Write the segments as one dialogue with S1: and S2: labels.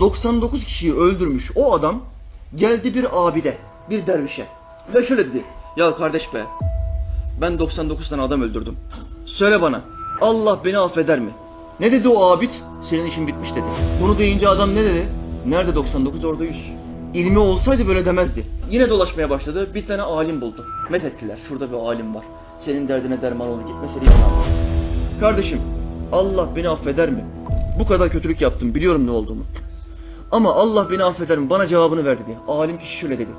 S1: 99 kişiyi öldürmüş o adam geldi bir abide, bir dervişe. Ve şöyle dedi. Ya kardeş be, ben 99 tane adam öldürdüm. Söyle bana, Allah beni affeder mi? Ne dedi o abid? Senin işin bitmiş dedi. Bunu deyince adam ne dedi? Nerede 99 orada 100. İlmi olsaydı böyle demezdi. Yine dolaşmaya başladı. Bir tane alim buldu. Met ettiler. Şurada bir alim var. Senin derdine derman olur. Git meseleyi bana anlat. Kardeşim, Allah beni affeder mi? Bu kadar kötülük yaptım. Biliyorum ne olduğumu. Ama Allah beni affeder mi? Bana cevabını ver dedi. Alim kişi şöyle dedi.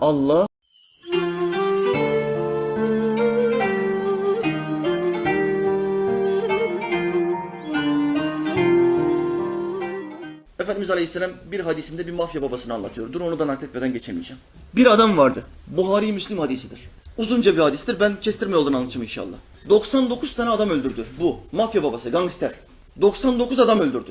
S1: Allah Efendimiz Aleyhisselam bir hadisinde bir mafya babasını anlatıyor. Dur onu da nakletmeden geçemeyeceğim. Bir adam vardı. Buhari Müslim hadisidir. Uzunca bir hadistir. Ben kestirme yoldan anlatacağım inşallah. 99 tane adam öldürdü. Bu. Mafya babası, gangster. 99 adam öldürdü.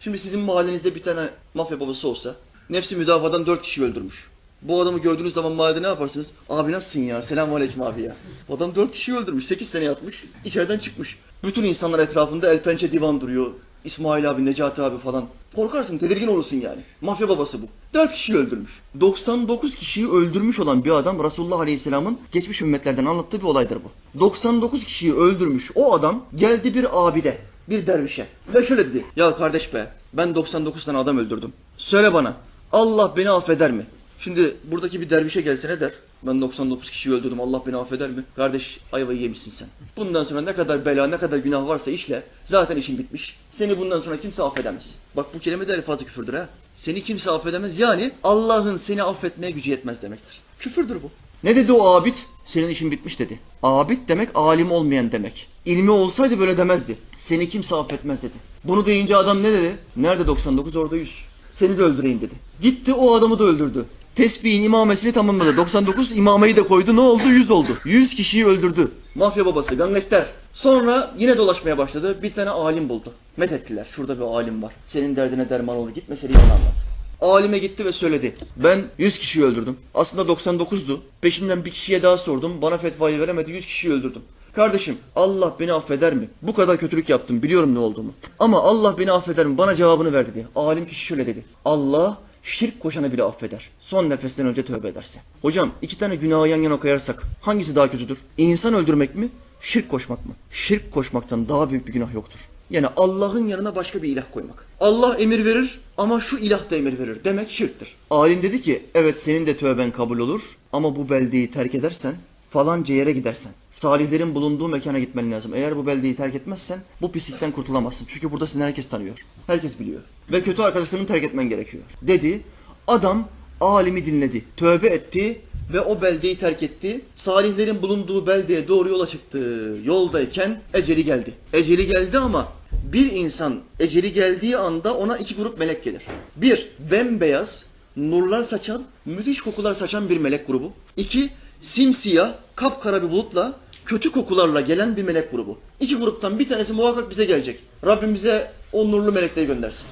S1: Şimdi sizin mahallenizde bir tane mafya babası olsa, nefsi müdafadan 4 kişi öldürmüş. Bu adamı gördüğünüz zaman mahallede ne yaparsınız? Abi nasılsın ya? Selamun aleyküm abi ya. Adam 4 kişi öldürmüş. 8 sene yatmış. içeriden çıkmış. Bütün insanlar etrafında el pençe divan duruyor. İsmail abi, Necati abi falan. Korkarsın, tedirgin olursun yani. Mafya babası bu. 4 kişiyi öldürmüş. 99 kişiyi öldürmüş olan bir adam Resulullah Aleyhisselam'ın geçmiş ümmetlerden anlattığı bir olaydır bu. 99 kişiyi öldürmüş o adam geldi bir abide, bir dervişe. Ve şöyle dedi. Ya kardeş be, ben 99 tane adam öldürdüm. Söyle bana, Allah beni affeder mi? Şimdi buradaki bir dervişe gelse ne der? Ben 99 kişiyi öldürdüm Allah beni affeder mi? Kardeş ayvayı yemişsin sen. Bundan sonra ne kadar bela ne kadar günah varsa işle. Zaten işin bitmiş. Seni bundan sonra kimse affedemez. Bak bu kelime de fazla küfürdür ha. Seni kimse affedemez yani Allah'ın seni affetmeye gücü yetmez demektir. Küfürdür bu. Ne dedi o abid? Senin işin bitmiş dedi. Abid demek alim olmayan demek. İlmi olsaydı böyle demezdi. Seni kimse affetmez dedi. Bunu deyince adam ne dedi? Nerede 99 orada 100. Seni de öldüreyim dedi. Gitti o adamı da öldürdü. Tesbihin imamesini tamamladı. 99 imameyi de koydu. Ne oldu? 100 oldu. 100 kişiyi öldürdü. Mafya babası, gangster. Sonra yine dolaşmaya başladı. Bir tane alim buldu. Met ettiler. Şurada bir alim var. Senin derdine derman olur. Git meseleyi bana anlat. Alime gitti ve söyledi. Ben 100 kişiyi öldürdüm. Aslında 99'du. Peşinden bir kişiye daha sordum. Bana fetvayı veremedi. 100 kişiyi öldürdüm. Kardeşim Allah beni affeder mi? Bu kadar kötülük yaptım. Biliyorum ne olduğumu. Ama Allah beni affeder mi? Bana cevabını ver dedi. Alim kişi şöyle dedi. Allah şirk koşanı bile affeder. Son nefesten önce tövbe ederse. Hocam iki tane günahı yan yana koyarsak hangisi daha kötüdür? İnsan öldürmek mi? Şirk koşmak mı? Şirk koşmaktan daha büyük bir günah yoktur. Yani Allah'ın yanına başka bir ilah koymak. Allah emir verir ama şu ilah da emir verir demek şirktir. Alim dedi ki evet senin de tövben kabul olur ama bu beldeyi terk edersen falanca yere gidersen, salihlerin bulunduğu mekana gitmen lazım. Eğer bu beldeyi terk etmezsen bu pislikten kurtulamazsın. Çünkü burada seni herkes tanıyor. Herkes biliyor. Ve kötü arkadaşlarını terk etmen gerekiyor. Dedi. Adam alimi dinledi. Tövbe etti ve o beldeyi terk etti. Salihlerin bulunduğu beldeye doğru yola çıktı. Yoldayken eceli geldi. Eceli geldi ama bir insan eceli geldiği anda ona iki grup melek gelir. Bir, bembeyaz, nurlar saçan, müthiş kokular saçan bir melek grubu. İki, simsiyah, kapkara bir bulutla, kötü kokularla gelen bir melek grubu. İki gruptan bir tanesi muhakkak bize gelecek. Rabbim bize o nurlu melekleri göndersin.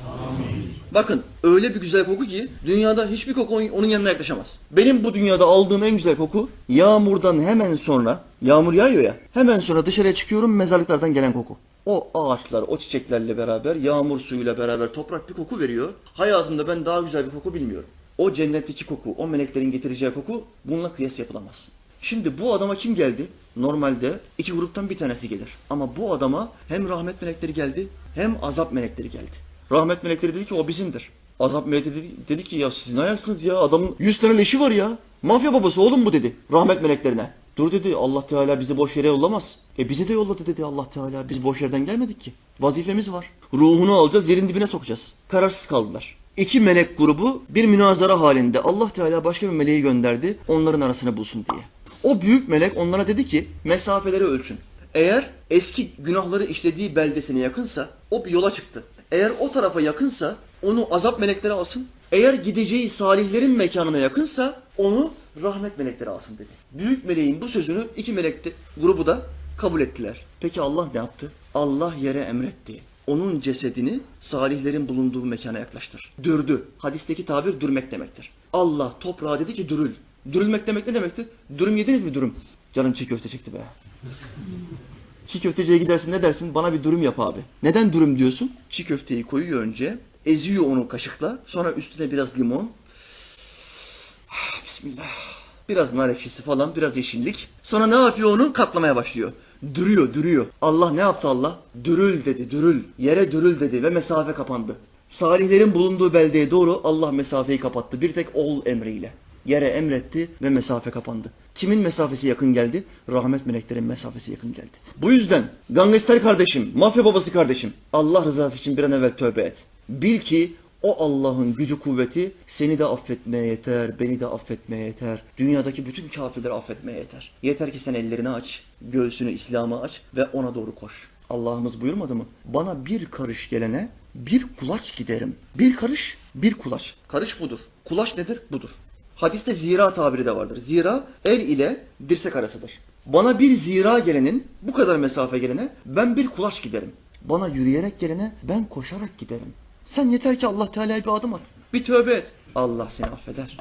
S1: Bakın öyle bir güzel koku ki dünyada hiçbir koku onun- onun yanına yaklaşamaz. Benim bu dünyada aldığım en güzel koku yağmurdan hemen sonra yağmur yağıyor ya hemen sonra dışarıya çıkıyorum mezarlıklardan gelen koku. O ağaçlar, o çiçeklerle beraber, yağmur suyuyla beraber toprak bir koku veriyor. Hayatımda ben daha güzel bir koku bilmiyorum. O cennetteki koku, o meleklerin getireceği koku bununla kıyas yapılamaz. Şimdi bu adama kim geldi? Normalde iki gruptan bir tanesi gelir. Ama bu adama hem rahmet melekleri geldi hem azap melekleri geldi. Rahmet melekleri dedi ki o bizimdir. Azap melekleri dedi, dedi ki ya siz ne ayaksınız ya adamın 100 tane leşi var ya. Mafya babası oğlum bu dedi rahmet meleklerine. Dur dedi Allah Teala bizi boş yere yollamaz. E bizi de yolladı dedi Allah Teala. Biz boş yerden gelmedik ki. Vazifemiz var. Ruhunu alacağız yerin dibine sokacağız. Kararsız kaldılar. İki melek grubu bir münazara halinde Allah Teala başka bir meleği gönderdi onların arasını bulsun diye. O büyük melek onlara dedi ki mesafeleri ölçün. Eğer eski günahları işlediği beldesine yakınsa o bir yola çıktı. Eğer o tarafa yakınsa onu azap melekleri alsın. Eğer gideceği salihlerin mekanına yakınsa onu rahmet melekleri alsın dedi. Büyük meleğin bu sözünü iki melek de- grubu da kabul ettiler. Peki Allah ne yaptı? Allah yere emretti. Onun cesedini salihlerin bulunduğu mekana yaklaştır. Dürdü. Hadisteki tabir dürmek demektir. Allah toprağa dedi ki dürül. Dürülmek demek ne demektir? Dürüm yediniz mi dürüm? Canım çiğ köfte çekti be. Çiğ köfteciye gidersin ne dersin? Bana bir dürüm yap abi. Neden dürüm diyorsun? Çiğ köfteyi koyuyor önce. Eziyor onu kaşıkla. Sonra üstüne biraz limon. Bismillah. Biraz nar ekşisi falan, biraz yeşillik. Sonra ne yapıyor onu? Katlamaya başlıyor. Dürüyor, dürüyor. Allah ne yaptı Allah? Dürül dedi, dürül. Yere dürül dedi ve mesafe kapandı. Salihlerin bulunduğu beldeye doğru Allah mesafeyi kapattı. Bir tek ol emriyle. Yere emretti ve mesafe kapandı. Kimin mesafesi yakın geldi? Rahmet meleklerin mesafesi yakın geldi. Bu yüzden gangster kardeşim, mafya babası kardeşim, Allah rızası için bir an evvel tövbe et. Bil ki o Allah'ın gücü kuvveti seni de affetmeye yeter, beni de affetmeye yeter. Dünyadaki bütün kafirleri affetmeye yeter. Yeter ki sen ellerini aç, göğsünü İslam'a aç ve ona doğru koş. Allah'ımız buyurmadı mı? Bana bir karış gelene bir kulaç giderim. Bir karış, bir kulaç. Karış budur. Kulaç nedir? Budur. Hadiste zira tabiri de vardır. Zira el ile dirsek arasıdır. Bana bir zira gelenin, bu kadar mesafe gelene ben bir kulaç giderim. Bana yürüyerek gelene ben koşarak giderim. Sen yeter ki Allah Teala'ya bir adım at. Bir tövbe et. Allah seni affeder.